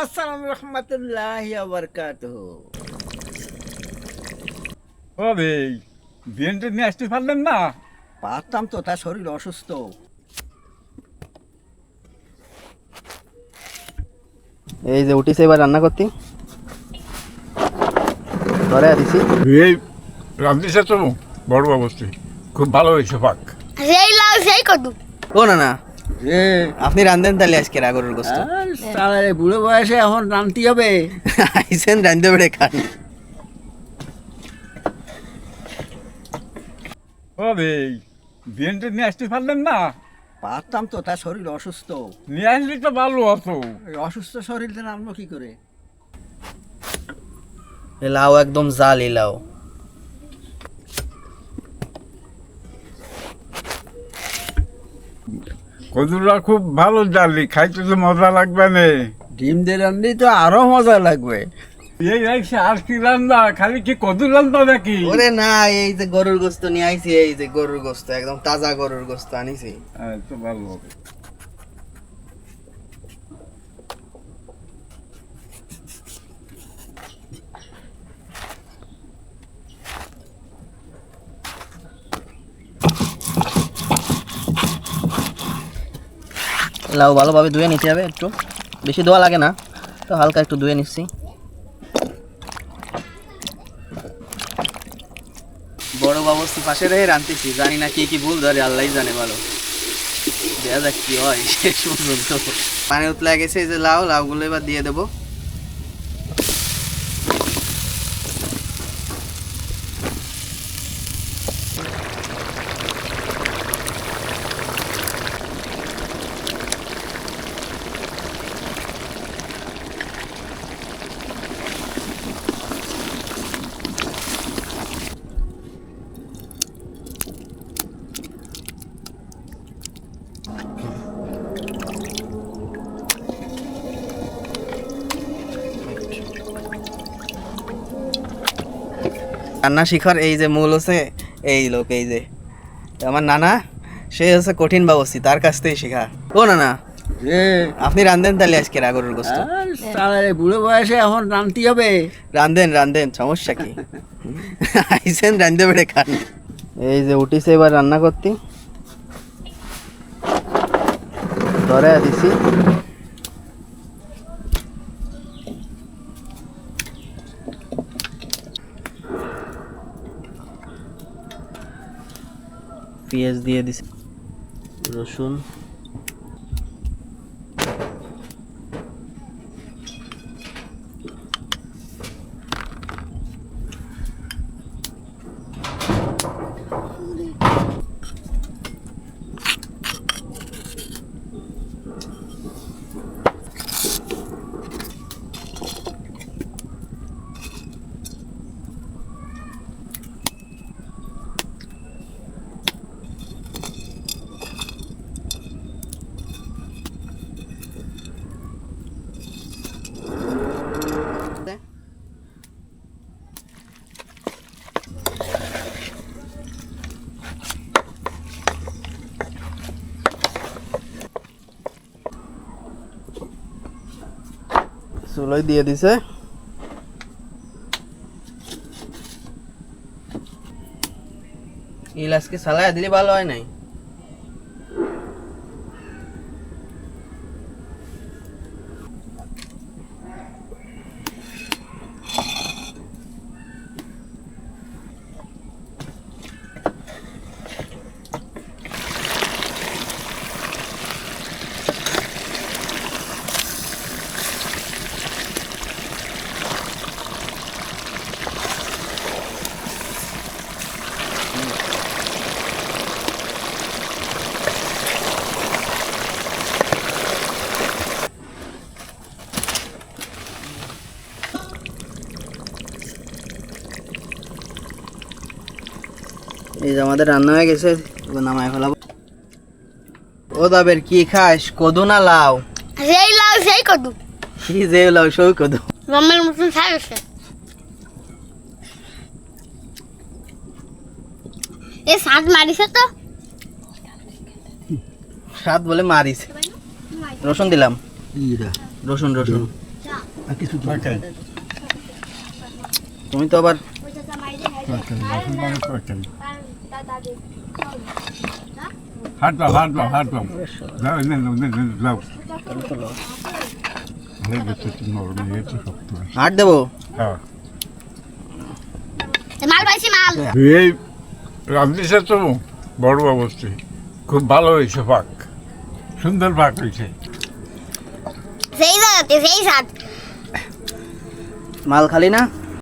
আসসালাম রহমতুল্লাহ বরকাত নিয়ে আসতে পারলেন না? পারতাম তো তার শরীর অসুস্থ। এই যে উঠিছে এবার রান্না করতে? ধরে দিছি এই রামদিসা তো বড় অবস্থি। খুব ভালো হয়েছে পাক। সেই লাউ সেই কদু। ও না না। এ আপনি রান্ধেন তাহলে আজকে রাগরের গোস্ত? তাহলে বুড়ো বয়সে এখন রানতে হবে। আইসেন রান্ধতে বেড়ে খান। ও ভাই বিয়েনটা নিয়ে আসতে পারলেন না? পারতাম তো তার শরীর অসুস্থ। নিয়ে আসলে তো ভালো হতো। এই অসুস্থ শরীর দিয়ে আনব কি করে? এ লাউ একদম জাল এই লাউ। কদুরা খুব ভালো জালি খাইতে তো মজা লাগবে না। ডিম দিয়ে রানলেই তো আরও মজা লাগবে। এই আইসে আর কি রান্না? খালি কি কদুর রান্না নাকি? ওরে না এই যে গরুর গোস্ত নিয়ে আইছি এই যে গরুর গোস্ত একদম তাজা গরুর গোস্ত আনিছি। হ্যাঁ তো ভালো লাউ ভালোভাবে ধুয়ে নিতে হবে একটু। বেশি ধোয়া লাগে না, তো হালকা একটু ধুয়ে নিচ্ছি। বড় বাবস্তি পাশে রেখে রাঁধতেছি জানি না কি কি ভুল ধরে, আল্লাহ জানে ভালো। দেখা যাক কি হয়, শেষ পর্যন্ত। পানি উতলা গেছে এই যে লাউ, লাউগুলো এবার দিয়ে দেবো। রান্না শিখার এই যে মূল হচ্ছে এই লোক এই যে। আমার নানা সে হচ্ছে কঠিন বাবস্তি তার কাছ থেকে শেখা। ও না না আপনি রান্ধেন তাহলে আজকে রাগরের গোস্ত? বুড়ো বয়সে এখন রানতে হবে। রান্ধেন রান্ধেন সমস্যা কি? আইসেন রান্ধতে বেড়ে খান। এই যে উঠিছে এবার রান্না করতে। ধরে দিছি। পেঁয়াজ দিয়ে দিছি। রসুন। চুলোই দিয়ে দিছে। ইলাচকে চালাই দিলে ভালো হয় নাই? এই যে আমাদের রান্না হয়ে গেছে নামায় ফেলাবো। ও দাবের কি খাস? কদু না লাউ? সেই লাউ সেই কদু। কি যে লাউ সই কদু। গমের মতন এ সাত মারিছে তো। স্বাদ বলে মারিস রসুন দিলাম। রসুন রসুন। কিছু তুমি তো আবার তরকারি রসুন বাগান তরকারি হাত দাও হাত দাও হাত দাও দাও নে দাও নে নে দাও হয়ে। হাট দেবো? মাল পাইছি মাল। এই তো বড় অবস্থি। খুব ভালো হয়েছে পাক। সুন্দর পাক হয়েছে। সেই মাল খালি না?